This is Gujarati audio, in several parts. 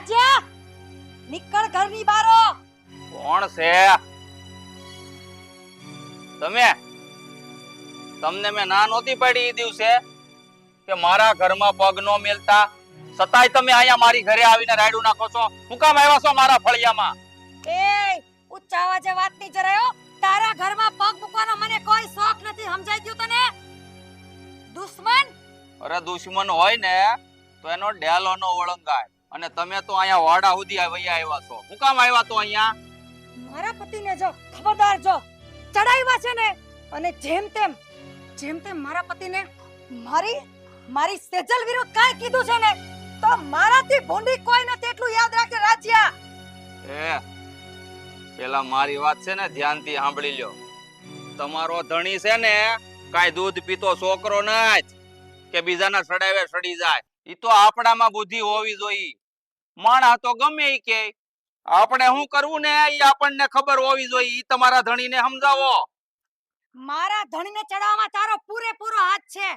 રાજ્યા? નીકળ ઘરની બારો. કોણ છે? તમે? તમને મેં ના નહોતી પડી એ દિવસે કે મારા ઘરમાં પગ નો મેલતા? સતાય તમે અહીંયા મારી ઘરે આવીને રાયડું નાખો છો. હું કામ આવ્યા છો મારા ફળિયામાં? એ ઉચ્ચાવા અવાજે વાત નહીં જરાયો તારા ઘરમાં પગ મૂકવાનો મને કોઈ શોખ નથી સમજાઈ ગયું તને? દુશ્મન? અરે દુશ્મન હોય ને તો એનો ડેલો નો ઓળંગાય અને તમે તો અહીંયા વાડા સુધી વૈયા આવ્યા છો. હું કામ આવ્યા તો અહીંયા? મારા પતિને જો ખબરદાર જો ચડાવ્યા છે ને. અને જેમ તેમ જેમ તેમ મારા પતિને મારી મારી સેજલ વિરુદ્ધ કાંઈ કીધું છે ને તો મારાથી ભૂંડી કોઈ નથી એટલું યાદ રાખે રાજ્યા. એ પેલા મારી વાત છે ને ધ્યાનથી સાંભળી લ્યો. તમારો ધણી છે ને કાંઈ દૂધ પીતો છોકરો ન કે બીજાના સડાવે સડી જાય. ઈ તો આપણામાં બુદ્ધિ હોવી જોઈએ. માણસ તો ગમે કે. આપણે શું કરવું ને એ આપણને ખબર હોવી જોઈએ ઈ તમારા ધણીને સમજાવો. મારા ધણીને ચડાવવામાં તારો પૂરેપૂરો હાથ છે.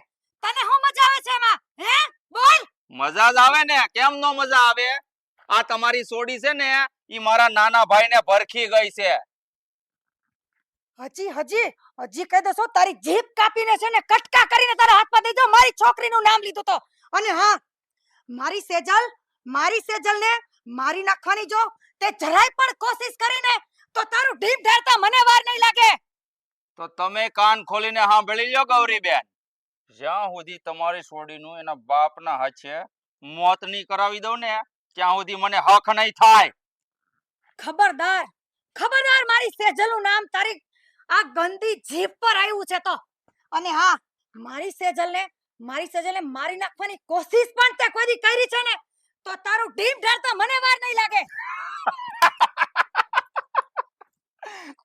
તને શું મજા આવે છે એમાં? હે? બોલ! મજા જ આવે ને. કેમ નો મજા આવે? આ તમારી સોડી છે ને ઈ મારા નાના ભાઈને ભરખી ગઈ છે. હજી હજી હજી કહી દેશો તારી જીભ કાપીને છે ને કટકા કરીને તારા હાથમાં દઈ દો. મારી છોકરીનું નામ લીધું તો. અને હા મારી સેજલ મારી સેજલને મારી નાખવાની જો તે જરાય પણ કોશિશ કરીને તો તારું ઢીમ ઢાળતા મને વાર નહીં લાગે. તો તમે કાન ખોલીને સાંભળી લ્યો ગૌરીબેન. જ્યાં સુધી તમારી છોડીનું એના બાપના હાથે મોત નહીં કરાવી દઉં ને ત્યાં સુધી મને હક નહીં થાય. ખબરદાર ખબરદાર મારી સેજલનું નામ તારી આ ગંદી જીભ પર આવ્યું છે તો. અને હા મારી સેજલને મારી સેજલને મારી નાખવાની કોશિશ પણ તે કોઈ કરી છે ને? તો તારું ટીમ ઢાળતા મને વાર નહીં લાગે.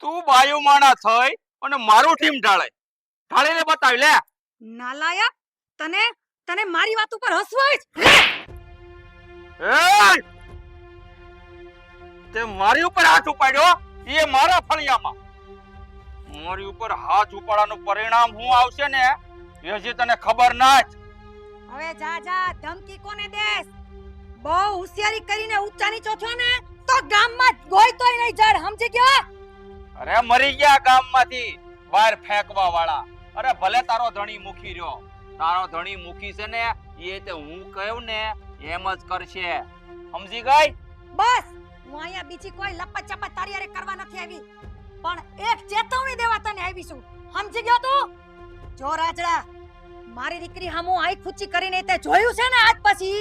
તું બાયુ માણા થઈ અને મારું ટીમ ઢાળે. ઢાળીને બતાવી લે. નાલાયક તને તને મારી વાત ઉપર હસવું જ! તે મારી ઉપર હાથ ઉપાડ્યો? એ મારા ફળિયામાં. મારી ઉપર હાથ ઉપાડવાનું પરિણામ હું આવશે ને? એ હજી તને ખબર ના જ. હવે જા જા ધમકી કોને દેસ બહુ હોશિયારી કરીને ઊંચા નીચો છો ને તો ગામમાં ગોય તોય નહીં જડ સમજી ગયો? અરે મરી ગયા ગામમાંથી વાયર ફેંકવા વાળા. અરે ભલે તારો ધણી મૂકી રહ્યો. તારો ધણી મૂકી છે ને એ તે હું કહ્યું ને એમ જ કરશે. સમજી ગઈ? બસ હું અહીંયા બીજી કોઈ લપત ચપત તારી હારે કરવા નથી આવી. પણ એક ચેતવણી દેવા તને આવી છું. સમજી ગયો તું? જો રાજડા મારી દીકરી હામું આઈ ખૂચી કરીને તે જોયું છે ને આજ પછી?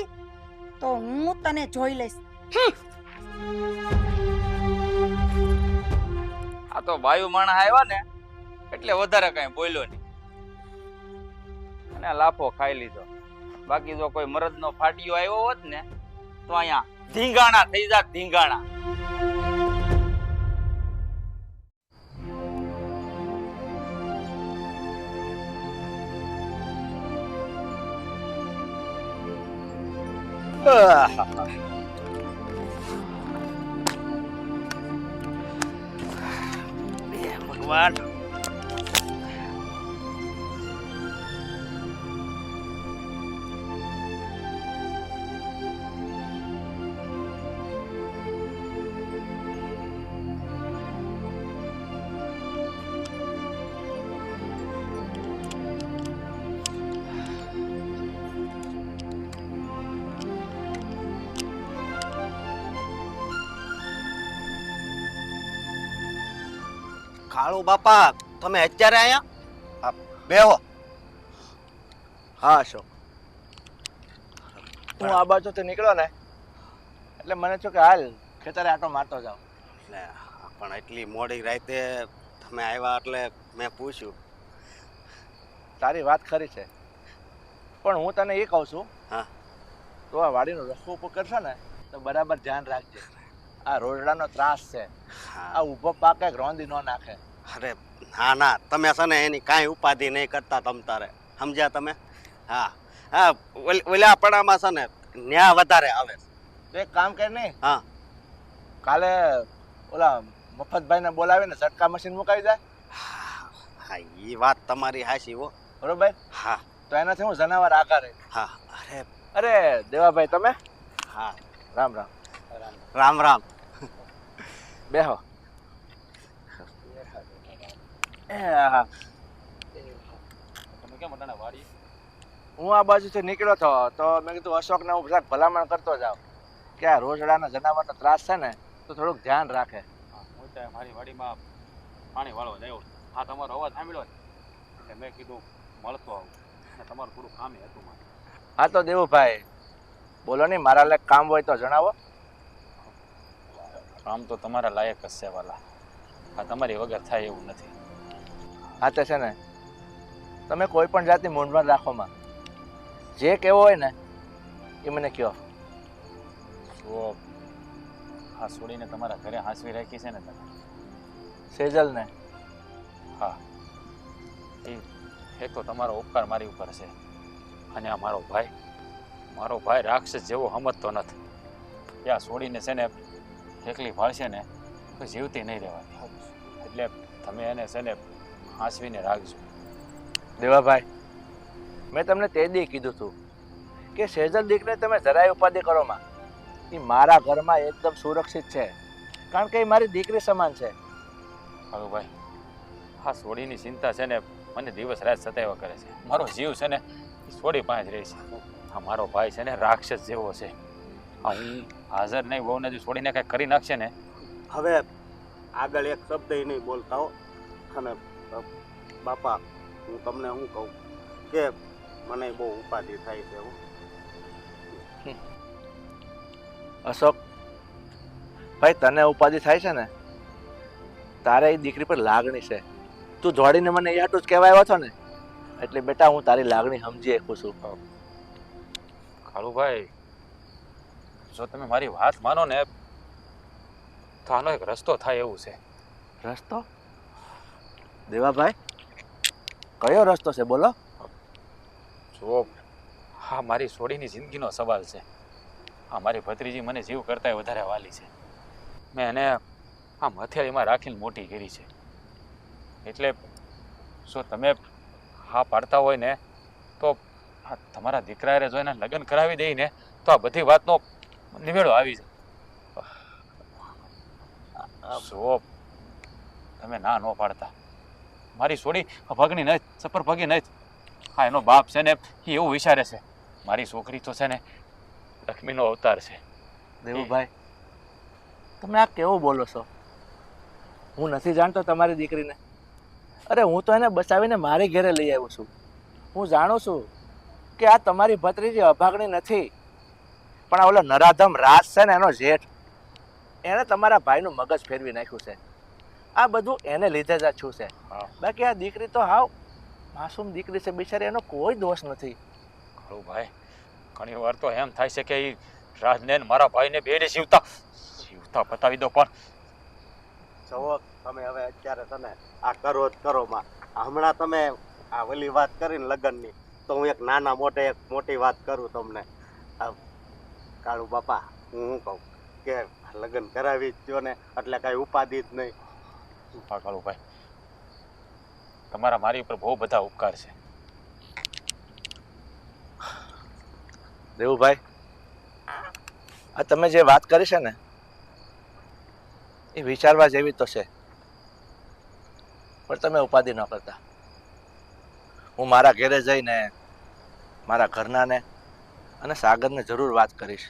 તો હું તને જોઈ લઈશ. આ તો વાયુ માણસ આવ્યા ને, એટલે વધારે કઈ બોલ્યો નહીં. અને લાફો ખાઈ લીધો. બાકી જો કોઈ મરદનો ફાટિયો આવ્યો હોત ને, તો અહીંયા ધીંગાણા થઈ જાત ધીંગાણા. ભગવાન કાળુ બાપા તમે અત્યારે અહીંયા? બેહો. હા અશોક. હું આ બાજુથી નીકળ્યો ને એટલે મને છો કે હાલ ખેતરે આટો મારતો જાઉં. એટલે પણ એટલી મોડી રાતે તમે આવ્યા એટલે મેં પૂછ્યું. તારી વાત ખરી છે. પણ હું તને એ કહું છું હા. તો આ વાડીનો રસ્તો ઉપર કરશે ને તો બરાબર ધ્યાન રાખજે. આ રોજડાનો ત્રાસ છે. આ ઊભો પાક કંઈક રોંધી ન નાખે. અરે ના ના તમે છે ને એની કાંઈ ઉપાધિ નહીં કરતા તમ તારે. સમજ્યા તમે? હા. હા ઓલ- આપણામાં છે ને ન્યા વધારે આવે તો એક કામ કર નહીં હા. કાલે ઓલા મફતભાઈને બોલાવીને ઝટકા મશીન મુકાવી જાય. હા એ વાત તમારી હાસી હો. બરોબર? હા. તો એનાથી હું જનાવર આકાર હા અરે. અરે દેવાભાઈ તમે? હા. રામ રામ. રામ રામ. બેહો. હું આ બાજુથી નીકળ્યો હતો તો મેં કીધું અશોકને હું બધા ભલામણ કરતો જાઉં. કે આ રોજડાના જનાવરનો ત્રાસ છે ને તો થોડુંક ધ્યાન રાખે. હું તો મારી વાડીમાં પાણી વાળવા જાય આ તમારો અવાજ સાંભળ્યો એટલે મેં કીધું મળતો આવું. અને તમારું થોડું કામ હતું મારે. હા તો દેવુભાઈ બોલો નહીં મારા લાયક કામ હોય તો જણાવો. કામ તો તમારા લાયક જ છે વાલા. આ તમારી વગર થાય એવું નથી. હા તે છે ને તમે કોઈ પણ જાતની મૂંઝવણ રાખવામાં જે કહેવો હોય ને એ મને કહો. જુઓ આ છોડીને તમારા ઘરે હાંસવી રાખી છે ને તમે? સેજલને. એક તો તમારો ઉપકાર મારી ઉપર છે. અને આ મારો ભાઈ મારો ભાઈ રાક્ષસ જેવો સમજતો નથી. ત્યાં છોડીને છે ને એકલી ભાળશે ને તો જીવતી નહીં રહેવાની. એટલે તમે એને છે ને હાંસવીને રાખજો. દેવાભાઈ મેં તમને તે દી કીધું હતું કે સેજલ દીકને તમે જરાય ઉપાધિ કરો માં. એ મારા ઘરમાં એકદમ સુરક્ષિત છે. કારણ કે એ મારી દીકરી સમાન છે. હારું ભાઈ આ સોડીની ચિંતા છે ને મને દિવસ રાત સતાવ્યા કરે છે. મારો જીવ છે ને એ પાંચ રહે છે. આ મારો ભાઈ છે ને રાક્ષસ જેવો છે. હું હાજર નહીં વહુને જો છોડીને કાંઈ કરી નાખશે ને? હવે આગળ એક શબ્દ નહીં બોલતા હો. અને બાપા હું તમને શું કહું? કે મને બહુ ઉપાધિ થાય છે હું. અશોક ભાઈ તને ઉપાધિ થાય છે ને? તારે એ દીકરી પર લાગણી છે. તું જોડીને મને એ હાટું જ કહેવાય આવ્યો છો ને? એટલે બેટા હું તારી લાગણી સમજી શકું છું. કાળુભાઈ જો તમે મારી વાત માનો ને તો આનો એક રસ્તો થાય એવું છે. રસ્તો? દેવાભાઈ કયો રસ્તો છે બોલો. જો હા મારી છોડીની જિંદગીનો સવાલ છે. આ મારી ભત્રીજી મને જીવ કરતાંય વધારે વાલી છે. મેં એને આમ હથેળીમાં રાખીને મોટી કરી છે. એટલે જો તમે હા પાડતા હોય ને તો આ તમારા દીકરાએ જો એને લગ્ન કરાવી દઈ ને તો આ બધી વાતનો નિવેડો આવી જાય જો તમે ના ન પાડતા. મારી છોડી ભગની નહીં સફર ભગી નથી. હા એનો બાપ છે ને એ એવું વિચારે છે. મારી છોકરી તો છે ને લક્ષ્મીનો અવતાર છે. દેવુભાઈ તમે આ કેવું બોલો છો? હું નથી જાણતો તમારી દીકરીને. અરે હું તો એને બચાવીને મારી ઘરે લઈ આવ્યો છું. હું જાણું છું કે આ તમારી ભત્રીજી અભાગણી નથી. પણ આ ઓલો નરાધમ રાજ છે ને એનો જેઠ એણે તમારા ભાઈનું મગજ ફેરવી નાખ્યું છે. આ બધું એને લીધે જ આ છું. છે બાકી આ દીકરી તો હાવ માસૂમ દીકરી છે બિચારી એનો કોઈ દોષ નથી. ખરું ભાઈ. ઘણી વાર તો એમ થાય છે કે એ રાજને ને મારા ભાઈને બેને જીવતા જીવતા બતાવી દો પણ. જુઓ તમે હવે અત્યારે તમે આ કરો જ કરો માં. હમણાં તમે આ વલી વાત કરીને લગ્નની તો હું એક નાના મોટે એક મોટી વાત કરું તમને. આ કાળુ બાપા હું શું કહું? કે લગ્ન કરાવી જ દ્યો ને એટલે કાંઈ ઉપાધિ જ નહીં. હા કાળુ તમારા મારી ઉપર બહુ બધા ઉપકાર છે. દેવુભાઈ આ તમે જે વાત કરી છે ને એ વિચારવા જેવી તો છે. પણ તમે ઉપાધિ ન કરતા. હું મારા ઘરે જઈને મારા ઘરનાને અને સાગરને જરૂર વાત કરીશ.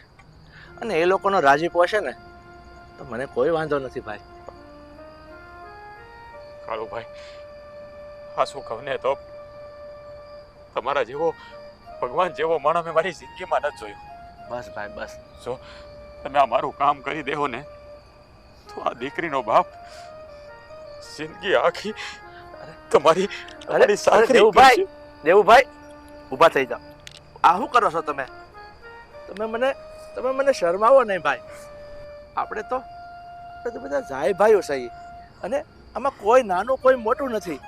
અને એ લોકોનો રાજીપો હશે ને તો મને કોઈ વાંધો નથી ભાઈ. કાળુભાઈ આ શું કહું ને તો તમારા જેવો ભગવાન જેવો માણસ મેં મારી જિંદગીમાં ન જોયો. બસ ભાઈ બસ. જો તમે આ મારું કામ કરી દેવો ને તો આ દીકરીનો બાપ જિંદગી આખી તમારી અરે દેવુભાઈ. દેવુભાઈ ઊભા થઈ જાઓ. આ શું કરો છો તમે? તમે મને તમે મને શરમાવો નહીં ભાઈ. આપણે તો આપણે તો બધા જાય ભાઈઓ સહી અને આમાં કોઈ નાનું કોઈ મોટું નથી.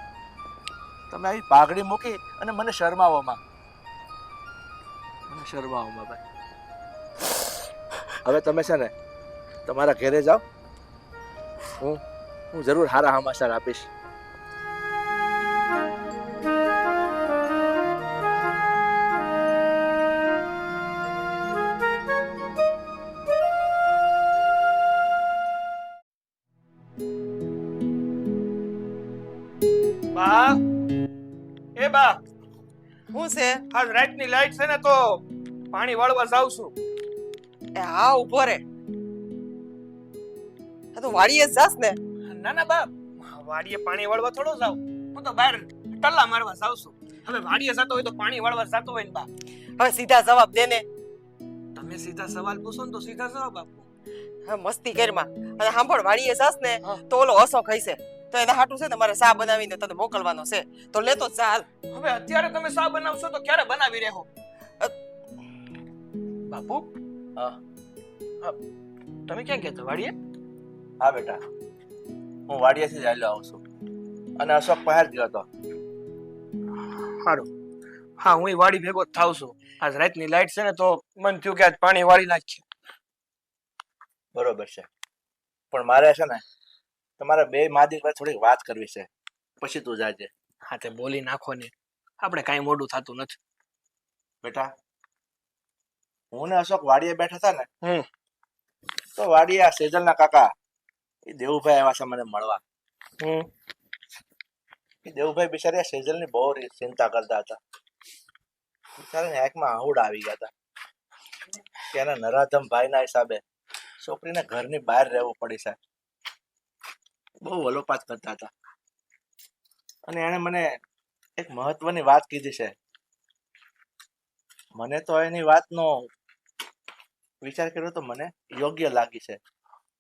તમે આવી પાઘડી મૂકી અને મને શરમાવોમાં મને શરમાવોમાં ભાઈ. હવે તમે છે ને તમારા ઘરે જાઓ. હું હું જરૂર સારા સમાચાર આપીશ. બા શું છે? આજ રાતની લાઈટ છે ને તો પાણી વાળવા જાઉં છું. એ હા ઊભો રે. આ તો વાડીએ જાસ ને. ના ના બા વાડીએ પાણી વાળવા થોડો જાવ હું તો બહાર ટલ્લા મારવા જાઉં છું. હવે વાડીએ જતો હોય તો પાણી વાળવા જતો હોય ને બા હવે સીધા જવાબ દે ને. તમે સીધા સવાલ પૂછો ને તો સીધા જવાબ આપો. હા મસ્તી કરમાં અને સાંભળ વાડીએ જાસ ને તો ઓલો હસો ખાઈશે તો એના હાટું છે ને મારે સા બનાવીને તને મોકલવાનો છે. તો લેતો ચાલ હવે અત્યારે તમે શા બનાવશો તો ક્યારે બનાવી રહ્યો બાપુ તમે ક્યાં ગયા વાડીએ? હા બેટા. હું વાડીએથી જ આવું છું. અને અશોક બહાર ગયો હતો. સારું હા હું વાડી ભેગો જ થાવ છું. આજ રાતની લાઈટ છે ને તો મન થયું કે આજ પાણી વાળી નાખીએ. બરોબર છે. પણ મારે છે ને તમારા બે માદી પર થોડીક વાત કરવી છે. પછી તું જાજે. હા તે બોલી નાખો ને. આપણે કાંઈ મોડું થતું નથી. બેટા હું ને અશોક વાડીએ બેઠા હતા ને હમ. તો વાડીએ આ સેજલના કાકા એ દેવુભાઈ આવ્યા છે મને મળવા. હમ. એ દેવુભાઈ બિચારી આ સેજલની બહુ ચિંતા કરતા હતા. બિચારાને આંખમાં આહુડ આવી ગયા હતા. એના નરાધમ ભાઈના હિસાબે છોકરીને ઘરની બહાર રહેવું પડી છે. બહુ વલોપાત કરતા હતા. અને એણે મને એક મહત્વની વાત કીધી છે. મને તો એની વાતનો વિચાર કર્યો તો મને યોગ્ય લાગી છે.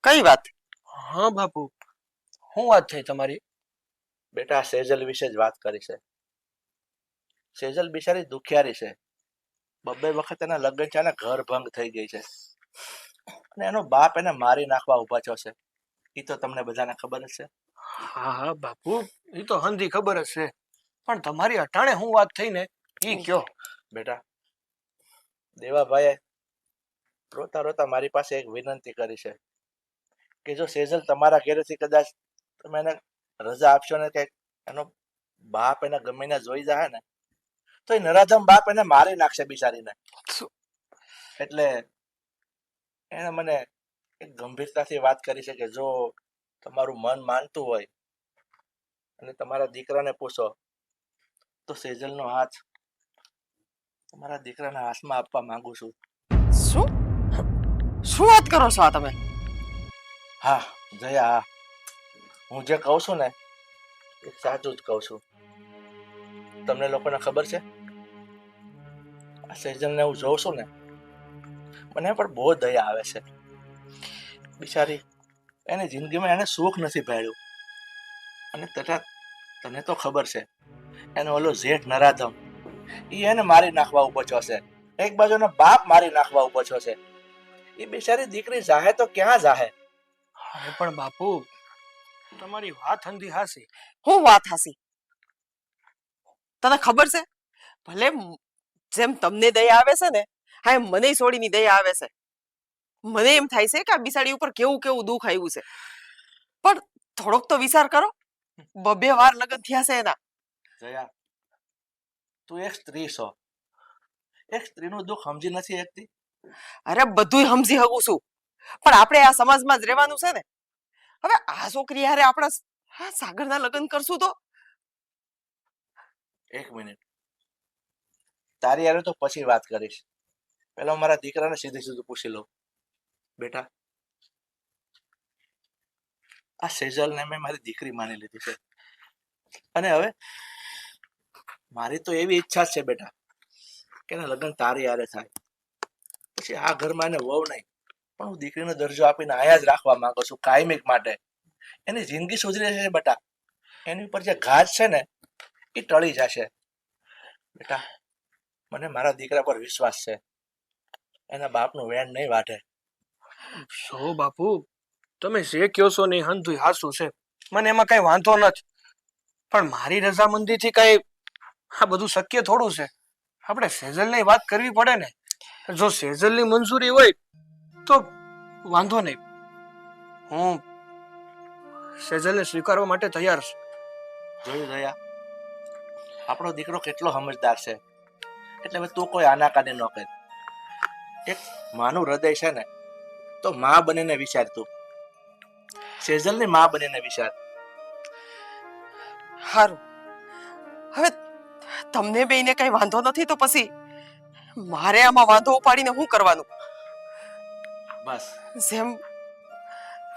કઈ વાત? હા બાપુ. શું વાત થઈ તમારી? બેટા સેજલ વિશે જ વાત કરી છે. સેજલ બિચારી દુખિયારી છે. બબ્બે વખત એના લગ્ન છે અને ઘર ભંગ થઈ ગઈ છે. અને એનો બાપ એને મારી નાખવા ઊભા થયો છે. એ તો તમને બધાને ખબર જ છે હા હા બાપુ એ તો હંધી ખબર જ છે પણ તમારી અટાણે હું વાત થઈને એ કયો? બેટા દેવાભાઈએ રોતા રોતા મારી પાસે એક વિનંતી કરી છે કે જો સેજલ તમારા ઘરેથી કદાચ તમે એને રજા આપશો ને કે એનો બાપ એને ગમે ને જોઈ જાય ને તો એ નરાધમ બાપ એને મારી નાખશે બિચારીને. એટલે એને મને એક ગંભીરતાથી વાત કરી છે કે જો તમારું મન માનતું હોય અને તમારા દીકરાને પૂછો તો સેજલનો હાથ તમારા દીકરાના હાથમાં આપવા માંગુ છું. શું? શું વાત કરો છો આ તમે? હા જયા હા. હું જે કહું છું ને એ સાચું જ કહું છું. તમને લોકોને ખબર છે? આ સેજલને હું જોઉં છું ને મને પણ બહુ દયા આવે છે. બિચારી. એને જિંદગીમાં એને સુખ નથી ભેળ્યું. અને તથા તને તો ખબર છે એનો ઓલો જેઠ નરાધમ એ એને મારી નાખવા ઊભો છે. એક બાજુનો બાપ મારી નાખવા ઊભો છે. એ બિચારી દીકરી જાહે તો ક્યાં જાહે? અરે પણ બાપુ તમારી વાત હંધી હાસી. હું વાત હાસી? તને ખબર છે? ભલે જેમ તમને દયા આવે છે ને હા એમ મને સોડીની દયા આવે છે. મને એમ થાય છે કે આ બિસાડી ઉપર કેવું કેવું દુઃખ આવ્યું છે. પણ થોડોક તો વિચાર કરો બબે વાર લગ્ન થયા છે એના. જયા તું એક સ્ત્રી છો. એક સ્ત્રીનું દુઃખ સમજી નથી શકતી. અરે બધુંય સમજી શકું છું. પણ આપણે આ સમાજમાં જ રહેવાનું છે ને. હવે આ છોકરી હારે આપણા સાગરના લગ્ન કરશું તો? એક મિનિટ. તારી હારે તો પછી વાત કરીશ. પેલા મારા દીકરાને સીધી સીધું પૂછી લઉં. બેટા. આ સેજલને મેં મારી દીકરી માની લીધી છે. અને હવે મારી તો એવી ઈચ્છા છે બેટા કે લગ્ન તારી યારે થાય. પછી આ ઘરમાં એને વહુ નહીં, પણ હું દીકરીનો દરજ્જો આપીને આયા જ રાખવા માંગુ છું કાયમિક માટે. એની જિંદગી સુધરી જશે બેટા. એની ઉપર જે ઘાત છે ને, એ ટળી જશે. બેટા, મને મારા દીકરા પર વિશ્વાસ છે. એના બાપનું વેણ નહીં વાઢે. સો બાપુ? તમે જે કયો છો ને હંધું હાસું છે. મને એમાં કઈ વાંધો નથી. પણ મારી રજામંદીથી કઈ આ બધું શક્ય થોડું છે. આપણે સેઝલની વાત કરવી પડે ને. જો સેઝલની મંજૂરી હોય તો વાંધો નહીં. હું સેઝલને સ્વીકારવા માટે તૈયાર છું. જોયું દયા? આપણો દીકરો કેટલો સમજદાર છે. એટલે તું કોઈ આનાકાની ન કર. એક માનું હૃદય છે ને તો માં બનીને વિચાર તું. સેજલની માં બનીને વિચાર. સારું હવે તમને બેને કઈ વાંધો નથી તો પછી મારે આમાં વાંધો ઉપાડીને શું કરવાનું? બસ. જેમ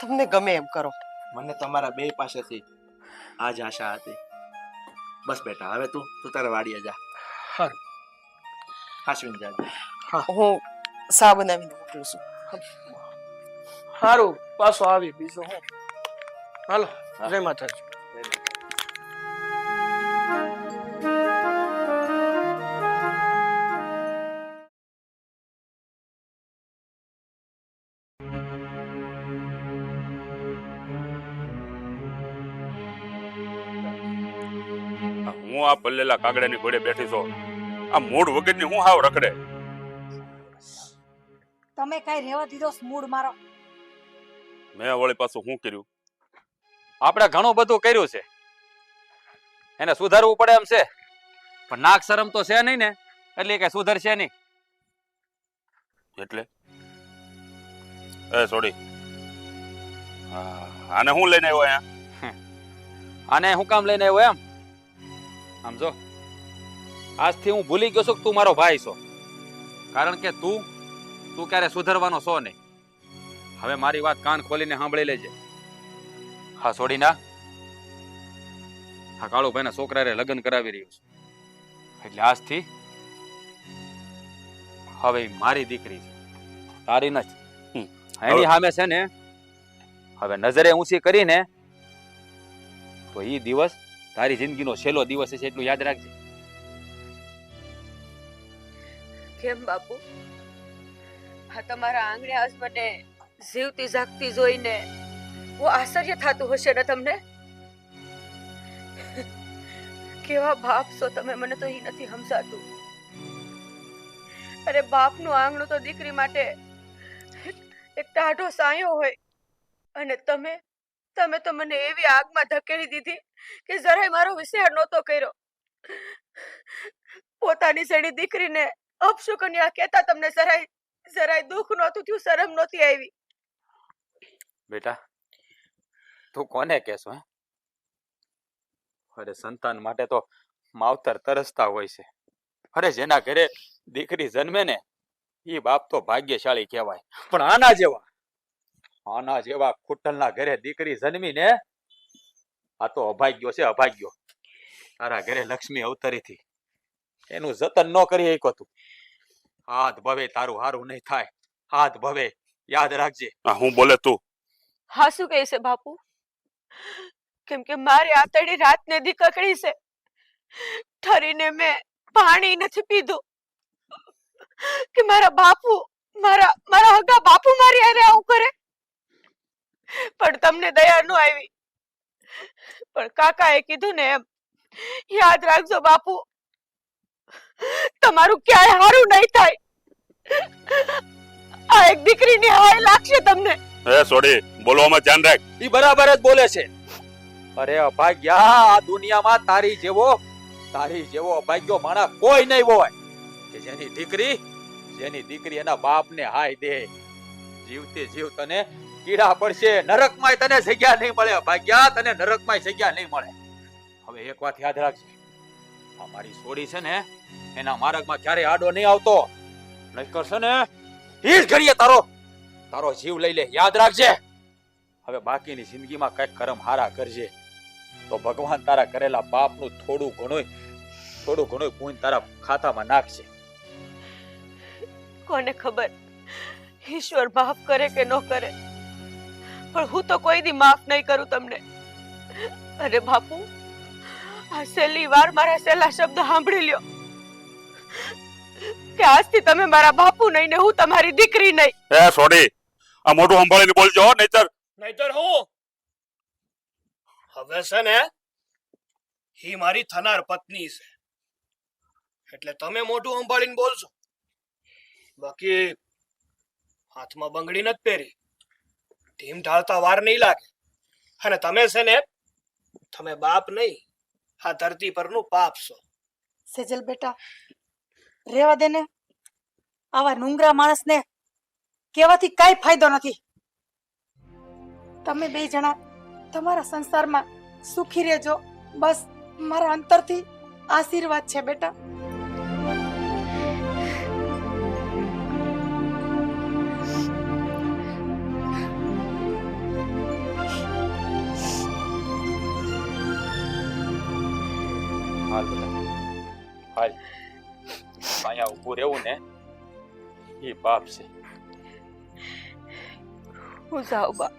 તમને ગમે એમ કરો. મને તમારા બે પાસેથી આ જ આશા હતી. બસ બેટા હવે તું તું તારે વાડીએ જા. હારું. જા હા. હું સા બનાવીને મોકલું છું. સારું પાછો આવી બીજું હું. હાલો. જય માતાજી. હું આ પલ્લેલા કાગડાની ઘોડે બેઠી છો. આ મૂળ વગરની હું હાવ રખડે? તમે કઈ રેવા દીધો મૂડ મારો? મેં વળી પાછું શું કર્યું? આપણે ઘણું બધું કર્યું છે. એને સુધારવું પડે એમ છે. પણ નાક શરમ તો છે નહીં ને. એટલે કઈ સુધરશે નહીં. એટલે? એ સોડી આને હું લઈને આવ્યો અહીંયા? આને હું કામ લઈને આવ્યો એમ? આમ જો, આજથી હું ભૂલી ગયો છું કે તું મારો ભાઈ છો. કારણ કે તું તું ક્યારે સુધરવાનો છો નહીં. હવે મારી વાત કાન ખોલીને સાંભળી લેજે. હા છોડી ના હા કાળુભાઈના છોકરાએ લગ્ન કરાવી રહ્યું છે. એટલે આજથી હવે મારી દીકરી છે. તારી નથી હમ. એની સામે છે ને હવે નજરે ઊંચી કરીને તો એ દિવસ તારી જિંદગીનો છેલ્લો દિવસ છે એટલું યાદ રાખજે. કેમ બાપુ? આ તમારા આંગણે આજ મને જીવતી જાગતી જોઈને બહુ આશ્ચર્ય થતું હશે ને તમને? કેવા બાપ છો તમે, મને તો એ નથી સમજાતું અરે બાપનું આંગણું તો દીકરી માટે એક ટાઢો સાયો હોય. અને તમે તમે તો મને એવી આગમાં ધકેલી દીધી કે જરાય મારો વિચાર નહોતો કર્યો. પોતાની સેડી દીકરીને અપશુકન્યા કહેતા તમને જરાય જરાય દુઃખ નહોતું થયું, શરમ નહોતી આવી. બેટા? તું કોને કહેશો, હે? અરે સંતાન માટે તો માવતર તરસતા હોય છે. અરે જેના ઘરે દીકરી જન્મે ને એ બાપ તો ભાગ્યશાળી કહેવાય. પણ આના જેવા આના જેવા કુટલના ઘરે દીકરી જન્મી ને, આ તો અભાગ્યો છે, અભાગ્યો. તારા ઘરે લક્ષ્મી અવતરી થી એનું જતન ન કરી શક્યો તું. હાથ ભવે, તારું હારું નહીં થાય. હાથ ભવે, યાદ રાખજે. હું બોલે તું? હા શું કહે છે, બાપુ. કેમ કે મારી આતડી રાતને દી કકડી છે. ઠરીને મેં પાણી નથી પીધું. કે મારા બાપુ, મારા મારા હગા બાપુ મારી આરે આવું કરે? પણ તમને દયા ન આવી. પણ કાકાએ કીધું ને એમ, યાદ રાખજો બાપુ, તમારું ક્યાંય હારું નહીં થાય. આ એક દીકરીની હાય લાગશે તમને. એ સોડી, બોલવામાં ધ્યાન રાખ. ઈ બરાબર જ બોલે છે. અરે અભાગ્યા, આ દુનિયામાં તારી જેવો તારી જેવો અભાગ્યો માણસ કોઈ નહીં હોય. કે જેની દીકરી જેની દીકરી એના બાપને હાય દે. જીવતે જીવ તને કીડા પડશે નરકમાં તને જગ્યા નહીં મળે ભાગ્યા તને નરકમાંય જગ્યા નહીં મળે. હવે એક વાત યાદ રાખજે. આ મારી સોડી છે ને, એના માર્ગમાં ક્યારે આડો નહીં આવતો. નહીતર છે ને, ઈ જ ઘડીએ તારો તારો જીવ લઈ લે યાદ રાખજે. હવે બાકીની જિંદગીમાં કંઈક કરમ હારા કરજે. તો ભગવાન તારા કરેલા પાપનું થોડું ઘણું થોડું ઘણું પૂન તારા ખાતામાં નાખશે કોને ખબર? ઈશ્વર માફ કરે કે ન કરે? પણ હું તો કોઈ દી માફ નહીં કરું તમને. અરે બાપુ આ છેલ્લી વાર મારા છેલ્લા શબ્દ સાંભળી લ્યો. કે આજથી તમે મારા બાપુ નહીં ને હું તમારી દીકરી નહીં. એ સોડી આ મોઢું સંભાળીને બોલજો નહીતર નહીતર હું? હવે છે ને હી મારી થનાર પત્ની છે. એટલે તમે મોઢું સંભાળીને બોલજો. બાકી હાથમાં બંગડી નથી પહેરી. ધીમ ઢાળતા વાર નહીં લાગે. અને તમે છે ને તમે બાપ નહીં આ ધરતી પરનું પાપ છો. સેજલ બેટા રેવા દેને આવા નુંગરા માણસને કહેવાથી કાંઈ ફાયદો નથી. તમે બે જણા તમારા સંસારમાં સુખી રહેજો. બસ, મારા અંતરથી આશીર્વાદ છે બેટા. હાલ હાલ. અહીંયા ઊભું રહેવું ને એ પાપ છે. હું જાઉં બા